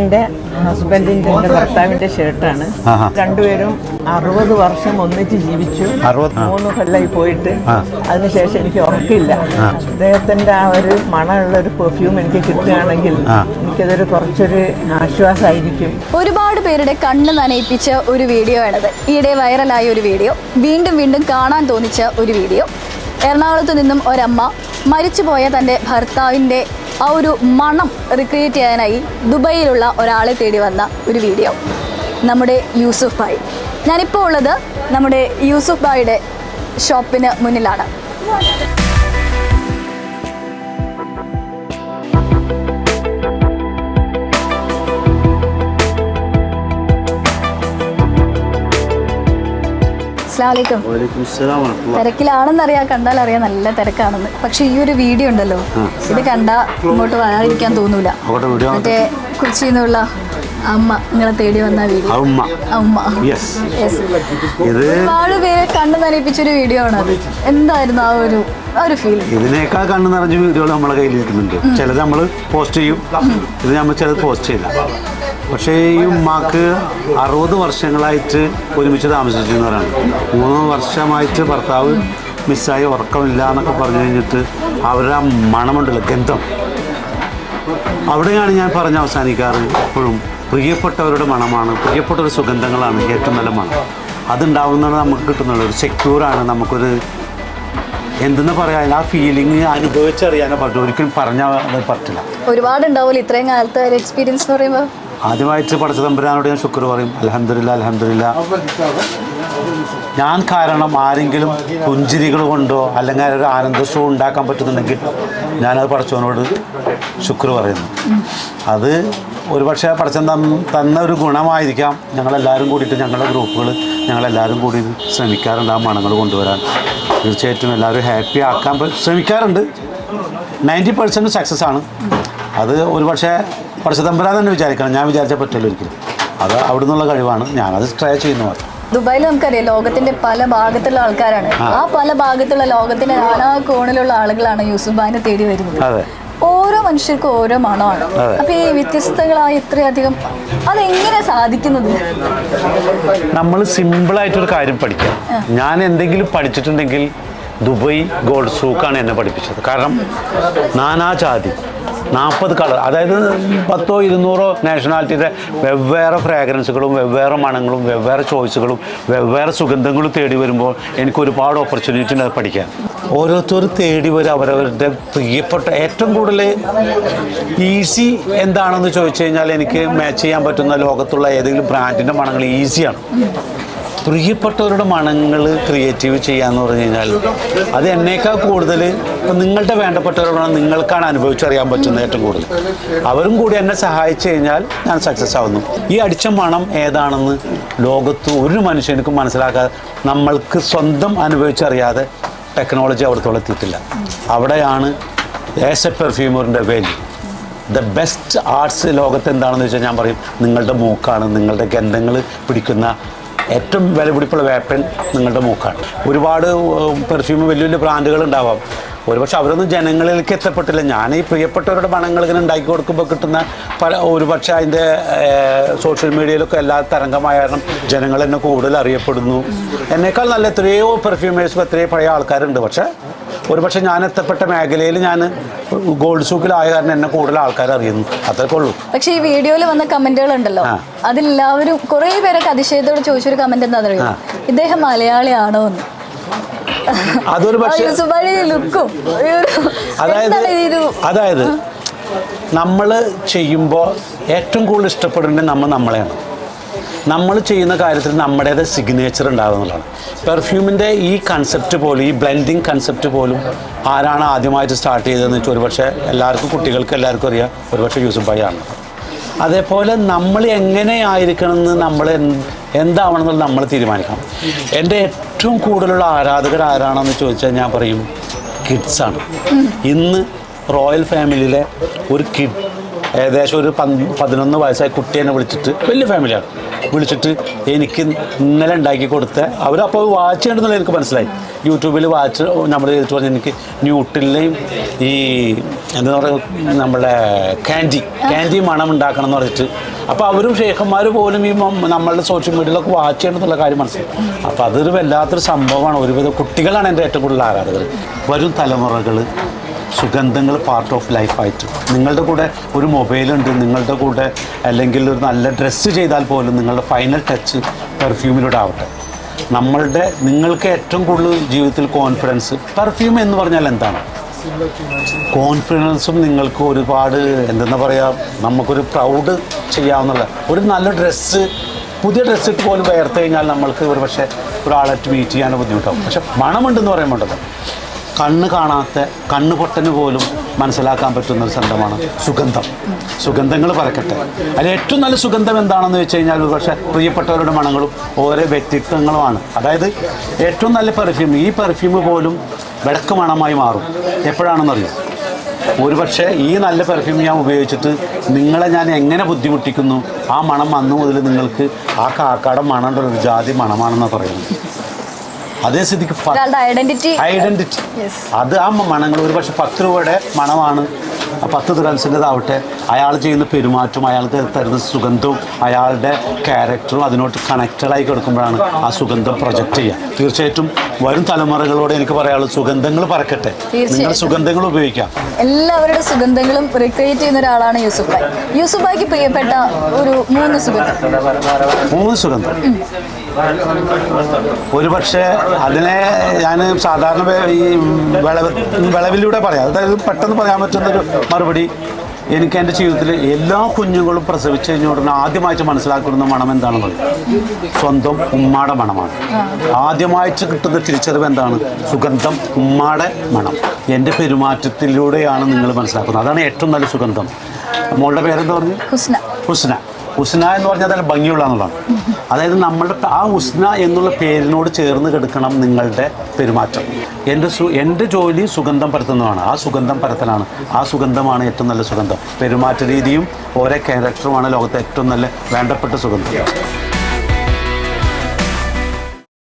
എന്റെ ഹസ്ബൻഡിന്റെ എന്റെ ഭർത്താവിന്റെ ഷർട്ടാണ് രണ്ടുപേരും അറുപത് വർഷം ഒന്നിച്ച് ജീവിച്ചു. മൂന്ന് കൊല്ലായി പോയിട്ട്. അതിനുശേഷം എനിക്ക് ഉറക്കില്ല അദ്ദേഹത്തിന്റെ ആ ഒരു മണമുള്ള ഒരു പെർഫ്യൂം എനിക്ക് കിട്ടുകയാണെങ്കിൽ. എനിക്കതൊരു കുറച്ചൊരു ആശ്വാസമായിരിക്കും. ഒരുപാട് പേരുടെ കണ്ണ് നനയിപ്പിച്ച ഒരു വീഡിയോ ആണത്. ഈയിടെ വൈറലായ ഒരു വീഡിയോ വീണ്ടും വീണ്ടും കാണാൻ തോന്നിച്ച ഒരു വീഡിയോ എറണാകുളത്ത് നിന്നും ഒരമ്മ മരിച്ചുപോയ തന്റെ ഭർത്താവിന്റെ ആ ഒരു മണം റിക്രിയേറ്റ് ചെയ്യാനായി ദുബൈയിലുള്ള ഒരാളെ തേടി വന്ന ഒരു വീഡിയോ നമ്മുടെ യൂസുഫ് ഭായ്. ഞാനിപ്പോൾ ഉള്ളത് നമ്മുടെ യൂസുഫ് ഭായിയുടെ ഷോപ്പിന് മുന്നിലാണ്. വലൈക്കും തിരക്കിലാണെന്നറിയാം കണ്ടാൽ അറിയാം നല്ല തിരക്കാണെന്ന്. പക്ഷെ ഈ ഒരു വീഡിയോ ഉണ്ടല്ലോ. ഇത് കണ്ടാ ഇങ്ങോട്ട് വരാതിരിക്കാൻ തോന്നൂല. മറ്റേ കൊച്ചിയിൽ നിന്നുള്ള അമ്മ ഇങ്ങനെ തേടി വന്ന വീഡിയോ അമ്മ അമ്മ യെസ്. ഇത് ഒരുപാട് പേരെ കണ്ണു നനയിപ്പിച്ചൊരു വീഡിയോ ആണ് എന്തായിരുന്നു ആ ഒരു ഒരു ഫീൽ ഇതിനേക്കാൾ കണ്ണു നിറഞ്ഞ വീഡിയോകൾ നമ്മളെ കയ്യിലിരിക്കുന്നുണ്ട്. ചിലത് നമ്മൾ പോസ്റ്റ് ചെയ്യും. ഇത് നമ്മൾ ചിലത് പോസ്റ്റ് ചെയ്യില്ല. പക്ഷേ ഈ ഉമ്മാക്ക് അറുപത് വർഷങ്ങളായിട്ട് ഒരുമിച്ച് താമസിച്ചിരുന്നവരാണ്. മൂന്ന് വർഷമായിട്ട് ഭർത്താവ് മിസ്സായി ഉറക്കമില്ല എന്നൊക്കെ പറഞ്ഞു കഴിഞ്ഞിട്ട് അവരുടെ ആ മണമുണ്ടല്ലോ ഗന്ധം. അവിടെയാണ് ഞാൻ പറഞ്ഞ് അവസാനിക്കാറ് എപ്പോഴും പ്രിയപ്പെട്ടവരുടെ മണമാണ്. പ്രിയപ്പെട്ട ഒരു സുഗന്ധങ്ങളാണ് ഏറ്റവും നല്ല മണം. അതുണ്ടാവുന്നതാണ് നമുക്ക് കിട്ടുന്നുള്ള ഒരു സെക്യൂറാണ് നമുക്കൊരു എന്തെന്ന് പറയാൻ ആ ഫീലിംഗ് അനുഭവിച്ചറിയാനോ പറ്റും. ഒരിക്കലും പറഞ്ഞാൽ പറ്റില്ല. ഒരുപാട് ഉണ്ടാവില്ല ഇത്രയും കാലത്തെ ഒരു എക്സ്പീരിയൻസ് എന്ന് പറയുമ്പോൾ ആദ്യമായിട്ട് പഠിച്ച തമ്പുരാനോട് ഞാൻ ശുക്ർ പറയും. അലഹമില്ല അലഹമില്ല ഞാൻ കാരണം ആരെങ്കിലും പുഞ്ചിരികൾ കൊണ്ടോ അല്ലെങ്കിൽ ഒരു ആനന്ദ ഷോ ഉണ്ടാക്കാൻ പറ്റുന്നുണ്ടെങ്കിൽ ഞാനത് പഠിച്ചവനോട് ശുക്ർ പറയുന്നു. അത് ഒരുപക്ഷെ പഠിച്ചൻ തന്ന ഒരു ഗുണമായിരിക്കാം. ഞങ്ങളെല്ലാവരും കൂടിയിട്ട് ഞങ്ങളുടെ ഗ്രൂപ്പുകൾ ഞങ്ങളെല്ലാവരും കൂടി ശ്രമിക്കാറുണ്ട് ആ മണങ്ങൾ കൊണ്ടുവരാൻ. തീർച്ചയായിട്ടും എല്ലാവരും ഹാപ്പി ആക്കാൻ ശ്രമിക്കാറുണ്ട്. നയന്റി പെർസെന്റ് സക്സസ് ആണ്. അത് ഒരുപക്ഷെ പഠിച്ചതമ്പരാ തന്നെ വിചാരിക്കണം. ഞാൻ വിചാരിച്ചാൽ പറ്റില്ല ഒരിക്കലും. അത് അവിടെ നിന്നുള്ള കഴിവാണ്. ഞാനത് ട്രൈ ചെയ്യുന്നു മാത്രം. ദുബായിൽ നമുക്കറിയാം ലോകത്തിന്റെ പല ഭാഗത്തുള്ള ആൾക്കാരാണ്. ആ. പല ഭാഗത്തുള്ള ലോകത്തിന്റെ നാനാ കോണിലുള്ള ആളുകളാണ് യൂസുഫ് ഭായിനെ തേടി വരുന്നത്. ഓരോ മനുഷ്യർക്കും ഓരോ മണമാണ്. അപ്പൊ ഈ വ്യത്യസ്തങ്ങളായ ഇത്രയധികം അതെങ്ങനെ സാധിക്കുന്നത്? നമ്മൾ സിമ്പിൾ ആയിട്ട് ഒരു കാര്യം പഠിക്കാം. ഞാൻ എന്തെങ്കിലും പഠിച്ചിട്ടുണ്ടെങ്കിൽ ദുബൈ ഗോൾഡ് സൂക്കാണ് എന്നെ പഠിപ്പിച്ചത്. കാരണം നാനാജാതി നാൽപ്പത് കളർ അതായത് പത്തോ ഇരുന്നൂറോ നാഷണാലിറ്റിയുടെ വെവ്വേറെ ഫ്രാഗ്രൻസുകളും വെവ്വേറെ മണങ്ങളും വെവ്വേറെ ചോയ്സുകളും വെവ്വേറെ സുഗന്ധങ്ങളും തേടി വരുമ്പോൾ എനിക്ക് ഒരുപാട് ഓപ്പർച്യൂണിറ്റി ഉണ്ട് പഠിക്കാൻ. ഓരോരുത്തർ തേടി വരും അവരവരുടെ പ്രിയപ്പെട്ട ഏറ്റവും കൂടുതൽ ഈസി എന്താണെന്ന് ചോദിച്ചു കഴിഞ്ഞാൽ എനിക്ക് മാച്ച് ചെയ്യാൻ പറ്റുന്ന ലോകത്തുള്ള ഏതെങ്കിലും ബ്രാൻഡിന്റെ മണങ്ങൾ ഈസിയാണ് പ്രിയപ്പെട്ടവരുടെ മണങ്ങൾ ക്രിയേറ്റീവ് ചെയ്യാന്ന് പറഞ്ഞു കഴിഞ്ഞാൽ അത് എന്നേക്കാൾ കൂടുതൽ ഇപ്പം നിങ്ങളുടെ വേണ്ടപ്പെട്ടവരുടെ മണം നിങ്ങൾക്കാണ് അനുഭവിച്ചറിയാൻ പറ്റുന്നത് ഏറ്റവും കൂടുതൽ അവരും കൂടി എന്നെ സഹായിച്ചു കഴിഞ്ഞാൽ ഞാൻ സക്സസ് ആവുന്നു. ഈ അടിച്ച മണം ഏതാണെന്ന് ലോകത്ത് ഒരു മനുഷ്യനും മനസ്സിലാക്കാതെ നമ്മൾക്ക് സ്വന്തം അനുഭവിച്ചറിയാതെ ടെക്നോളജി അവിടത്തോളം എത്തിയിട്ടില്ല. അവിടെയാണ് ഏസ പെർഫ്യൂമറിന്റെ വാല്യൂ ദ ബെസ്റ്റ് ആർട്സ് ലോകത്ത് എന്താണെന്ന് വെച്ചാൽ ഞാൻ പറയും നിങ്ങളുടെ മൂക്കാണ് നിങ്ങളുടെ ഗന്ധങ്ങൾ പിടിക്കുന്ന ഏറ്റവും വിലപിടിപ്പുള്ള വേപ്പൻ നിങ്ങളുടെ മൂക്കാണ്. ഒരുപാട് പെർഫ്യൂം വലിയ വലിയ ബ്രാൻഡുകൾ ഉണ്ടാവാം. ഒരുപക്ഷെ അവരൊന്നും ജനങ്ങളിലേക്ക് എത്തപ്പെട്ടില്ല. ഞാൻ ഈ പ്രിയപ്പെട്ടവരുടെ പണങ്ങൾ ഇങ്ങനെ ഉണ്ടാക്കി കൊടുക്കുമ്പോൾ കിട്ടുന്ന പല ഒരുപക്ഷെ അതിന്റെ സോഷ്യൽ മീഡിയയിലൊക്കെ എല്ലാ തരംഗമായ കാരണം ജനങ്ങൾ എന്നെ കൂടുതൽ അറിയപ്പെടുന്നു. എന്നേക്കാൾ നല്ല എത്രയോ പെർഫ്യൂമേഴ്സും എത്രയോ പഴയ ആൾക്കാരുണ്ട്. പക്ഷേ ഒരുപക്ഷെ ഞാൻ എത്തപ്പെട്ട മേഖലയിൽ ഞാൻ ഗോൾഡ് സൂക്കിലായ കാരണം എന്നെ കൂടുതൽ ആൾക്കാർ അറിയുന്നു. അത്രയൊക്കെ ഉള്ളൂ. പക്ഷേ ഈ വീഡിയോയിൽ വന്ന കമന്റുകൾ ഉണ്ടല്ലോ. അതിലെല്ലാവരും കുറേ പേരൊക്കെ അതിശയത്തോട് ചോദിച്ചൊരു കമന്റ് എന്താ പറയുക ഇദ്ദേഹം മലയാളിയാണോ എന്ന് അതൊരു പക്ഷേ ലുക്കും അതായത് അതായത് നമ്മൾ ചെയ്യുമ്പോൾ ഏറ്റവും കൂടുതൽ ഇഷ്ടപ്പെടേണ്ടത് നമ്മൾ നമ്മളെയാണ്. നമ്മൾ ചെയ്യുന്ന കാര്യത്തിൽ നമ്മുടേത് സിഗ്നേച്ചർ ഉണ്ടാവുക എന്നുള്ളതാണ്. പെർഫ്യൂമിന്റെ ഈ കൺസെപ്റ്റ് പോലും ഈ ബ്ലെൻഡിങ് കൺസെപ്റ്റ് പോലും ആരാണ് ആദ്യമായിട്ട് സ്റ്റാർട്ട് ചെയ്തതെന്ന് വെച്ചാൽ ഒരുപക്ഷെ എല്ലാവർക്കും കുട്ടികൾക്ക് എല്ലാവർക്കും അറിയാം. ഒരുപക്ഷെ യൂസുഫ് ഭായി ആണ്. അതേപോലെ നമ്മൾ എങ്ങനെയായിരിക്കണം എന്ന് നമ്മൾ എന്ത് എന്താവണം എന്നുള്ളത് നമ്മൾ തീരുമാനിക്കണം. എന്റെ ഏറ്റവും കൂടുതലുള്ള ആരാധകർ ആരാണെന്ന് ചോദിച്ചാൽ ഞാൻ പറയും കിഡ്സാണ് ഇന്ന് റോയൽ ഫാമിലിയിലെ ഒരു കിഡ് ഏകദേശം ഒരു പതിനൊന്ന് വയസ്സായ കുട്ടി വിളിച്ചിട്ട് വലിയ ഫാമിലിയാണ് വിളിച്ചിട്ട് എനിക്ക് ഇന്നലെ ഉണ്ടാക്കി കൊടുത്ത അവരപ്പോൾ വാച്ച് ചെയ്യണമെന്നുള്ള എനിക്ക് മനസ്സിലായി. യൂട്യൂബിൽ വാച്ച് നമ്മൾ ചോദിച്ചു പറഞ്ഞാൽ എനിക്ക് ന്യൂട്ടിലെയും ഈ എന്താ പറയുക നമ്മുടെ ക്യാൻഡി ക്യാൻഡി മണം ഉണ്ടാക്കണം എന്ന് പറഞ്ഞിട്ട്. അപ്പോൾ അവരും ഷേഖന്മാർ പോലും ഈ നമ്മളുടെ സോഷ്യൽ മീഡിയയിലൊക്കെ വാച്ച് ചെയ്യണം എന്നുള്ള കാര്യം മനസ്സിലായി. അപ്പോൾ അതൊരു വല്ലാത്തൊരു സംഭവമാണ്. ഒരുവിധം കുട്ടികളാണ് എന്റെ ഏറ്റവും കൂടുതൽ ആരാധകർ. വരും തലമുറകൾ സുഗന്ധങ്ങൾ പാർട്ട് ഓഫ് ലൈഫായിട്ട് നിങ്ങളുടെ കൂടെ ഒരു മൊബൈലുണ്ട് നിങ്ങളുടെ കൂടെ അല്ലെങ്കിൽ ഒരു നല്ല ഡ്രസ്സ് ചെയ്താൽ പോലും നിങ്ങളുടെ ഫൈനൽ ടച്ച് പെർഫ്യൂമിലൂടെ ആവട്ടെ. നമ്മളുടെ നിങ്ങൾക്ക് ഏറ്റവും കൂടുതൽ ജീവിതത്തിൽ കോൺഫിഡൻസ് പെർഫ്യൂം എന്ന് പറഞ്ഞാൽ എന്താണ്? കോൺഫിഡൻസും നിങ്ങൾക്ക് ഒരുപാട് എന്തെന്നാ പറയുക നമുക്കൊരു പ്രൗഡ് ചെയ്യാവുന്ന ഒരു നല്ല ഡ്രസ്സ് പുതിയ ഡ്രസ്സ് ഇട്ട് പോലും വേർത്ത് കഴിഞ്ഞാൽ നമ്മൾക്ക് ഒരു പക്ഷേ ഒരാളായിട്ട് മീറ്റ് ചെയ്യാൻ ബുദ്ധിമുട്ടാവും. പക്ഷെ മണമുണ്ടെന്ന് പറയുമ്പോണ്ടല്ലോ കണ്ണ് കാണാത്ത കണ്ണ് പൊട്ടന് പോലും മനസ്സിലാക്കാൻ പറ്റുന്ന ഒരു സംഘമാണ് സുഗന്ധം. സുഗന്ധങ്ങൾ പറക്കട്ടെ അതിൽ ഏറ്റവും നല്ല സുഗന്ധം എന്താണെന്ന് വെച്ച് കഴിഞ്ഞാൽ പക്ഷേ പ്രിയപ്പെട്ടവരുടെ മണങ്ങളും ഓരോ വ്യക്തിത്വങ്ങളുമാണ്. അതായത് ഏറ്റവും നല്ല പെർഫ്യൂം ഈ പെർഫ്യൂം പോലും വിളക്ക് മണമായി മാറും. എപ്പോഴാണെന്നറിയോ? ഒരുപക്ഷെ ഈ നല്ല പെർഫ്യൂം ഞാൻ ഉപയോഗിച്ചിട്ട് നിങ്ങളെ ഞാൻ എങ്ങനെ ബുദ്ധിമുട്ടിക്കുന്നു? ആ മണം വന്നു മുതൽ നിങ്ങൾക്ക് ആ കാക്കാടം മണം ഒരു ജാതി മണമാണെന്നാണ് പറയുന്നത്. അതേ സ്ഥിതിക്ക് ഐഡന്റിറ്റി ഐഡന്റിറ്റി അത് ആ മണങ്ങൾ ഒരു പക്ഷെ പത്ത് രൂപയുടെ മണമാണ്. പത്ത് ദിറംസിന്റെതാവട്ടെ അയാൾ ചെയ്യുന്ന പെരുമാറ്റം അയാൾക്ക് തരുന്ന സുഗന്ധവും അയാളുടെ ക്യാരക്ടറും അതിനോട്ട് കണക്റ്റഡായി കിടക്കുമ്പോഴാണ് ആ സുഗന്ധം പ്രൊജക്റ്റ് ചെയ്യുക. തീർച്ചയായിട്ടും വരും തലമുറകളോട് എനിക്ക് പറയാനുള്ളത് സുഗന്ധങ്ങൾ പറക്കട്ടെ. നിങ്ങൾ സുഗന്ധങ്ങൾ ഉപയോഗിക്കാം. എല്ലാവരുടെ സുഗന്ധങ്ങളും റിക്രിയേറ്റ് ചെയ്യുന്ന ഒരാളാണ് യൂസുഫ് ഭായ് യൂസുഫ് ഭായ്ക്ക് പ്രിയപ്പെട്ട ഒരു മൂന്ന് സുഗന്ധം. മൂന്ന് സുഗന്ധം? ഒരുപക്ഷെ അതിനെ ഞാൻ സാധാരണ ഈ വിളവ് വിളവിലൂടെ പറയാം. അതായത് പെട്ടെന്ന് പറയാൻ പറ്റുന്ന ഒരു മറുപടി എനിക്ക് എന്റെ ജീവിതത്തിൽ എല്ലാ കുഞ്ഞുങ്ങളും പ്രസവിച്ചു കഴിഞ്ഞ ഉടനെ ആദ്യമായിട്ട് മനസ്സിലാക്കുന്ന മണം എന്താണെന്ന് സ്വന്തം ഉമ്മാടെ മണമാണ്. ആദ്യമായിട്ട് കിട്ടുന്ന തിരിച്ചറിവ് എന്താണ്? സുഗന്ധം ഉമ്മാടെ മണം. എന്റെ പെരുമാറ്റത്തിലൂടെയാണ് നിങ്ങൾ മനസ്സിലാക്കുന്നത്. അതാണ് ഏറ്റവും നല്ല സുഗന്ധം. മോളുടെ പേരെന്താ പറഞ്ഞു? ഹുസ്ന. ഹുസ്ന. ഹുസ്ന എന്ന് പറഞ്ഞാൽ നല്ല ഭംഗിയുള്ള എന്നുള്ളതാണ് അതായത് നമ്മുടെ ആ ഉസ്ന എന്നുള്ള പേരിനോട് ചേർന്ന് കിടക്കണം നിങ്ങളുടെ പെരുമാറ്റം. എന്റെ സു എന്റെ ജോലി സുഗന്ധം പരത്തുന്നതാണ്. ആ സുഗന്ധം പരത്തലാണ്. ആ സുഗന്ധമാണ് ഏറ്റവും നല്ല സുഗന്ധം. പെരുമാറ്റ രീതിയും ഓരോ ക്യാരക്ടറുമാണ് ലോകത്തെ ഏറ്റവും നല്ല വേണ്ടപ്പെട്ട സുഗന്ധം.